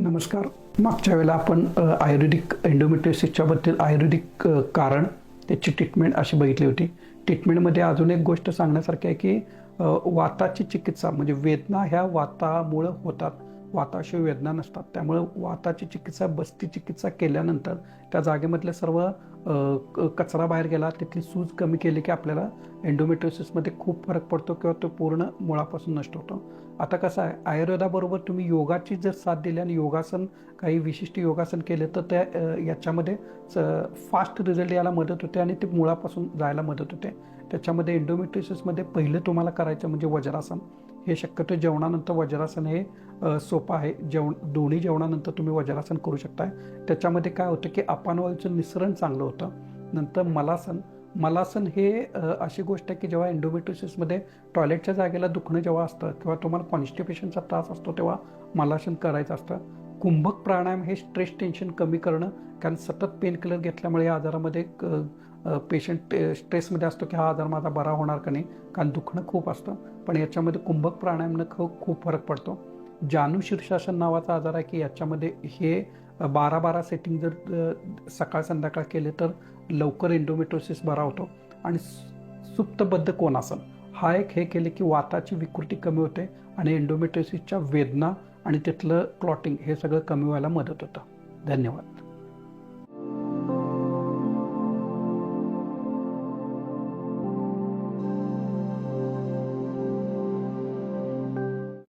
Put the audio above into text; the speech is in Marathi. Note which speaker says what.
Speaker 1: नमस्कार. मागच्या वेळेला आपण आयुर्वेदिक एन्डोमेट्रिसिसच्याबद्दल आयुर्वेदिक कारण त्याची ट्रीटमेंट अशी बघितली होती. ट्रीटमेंटमध्ये अजून एक गोष्ट सांगण्यासारखी आहे की वाताची चिकित्सा म्हणजे वेदना ह्या वातामुळं होतात. वाताशिवाय वेदना नसतात. त्यामुळं वाताची चिकित्सा बस्ती चिकित्सा केल्यानंतर त्या जागेमधले सर्व कचरा बाहेर गेला तिथली सूज कमी केली की आपल्याला एन्डोमेट्रोसिसमध्ये खूप फरक पडतो किंवा तो पूर्ण मुळापासून नष्ट होतो. आता कसं आहे आयुर्वेदाबरोबर तुम्ही योगाची जर साथ दिली आणि योगासन काही विशिष्ट योगासन केले तर त्या याच्यामध्ये फास्ट रिझल्ट यायला मदत होते आणि ते मुळापासून जायला मदत होते. त्याच्यामध्ये एन्डोमेट्रोसिसमध्ये पहिलं तुम्हाला करायचं म्हणजे वज्रासन. हे शक्यतो जेवणानंतर वज्रासन हे सोपं आहे. जेवण दोन्ही जेवणानंतर तुम्ही वज्रासन करू शकताय. त्याच्यामध्ये काय होतं की अपानवायूचं निसरण चांगलं होतं. नंतर मलासन मलासन हे अशी गोष्ट आहे की जेव्हा एंडोमेट्रियोसिसमध्ये टॉयलेटच्या जागेला दुखणं जेव्हा असतं किंवा तुम्हाला कॉन्स्टिपेशनचा त्रास असतो तेव्हा मलासन करायचं असतं. कुंभक प्राणायाम हे स्ट्रेस टेन्शन कमी करणं कारण सतत पेन किलर घेतल्यामुळे या आजारामध्ये पेशंट स्ट्रेसमध्ये असतो की हा आजार माझा बरा होणार का नाही कारण दुखणं खूप असतं. पण याच्यामध्ये कुंभक प्राणायामनं खूप खूप फरक पडतो. जानू शीर्षासन नावाचा आजार आहे की याच्यामध्ये हे बारा बारा सेटिंग जर सकाळ संध्याकाळ केले तर लवकर एंडोमेट्रोसिस बरा होतो. आणि सु- सुप्तबद्ध कोणासन हा एक हे केले की वाताची विकृती कमी होते आणि एंडोमेट्रोसिसच्या वेदना आणि तिथलं क्लॉटिंग हे सगळं कमी व्हायला मदत होतं. धन्यवाद.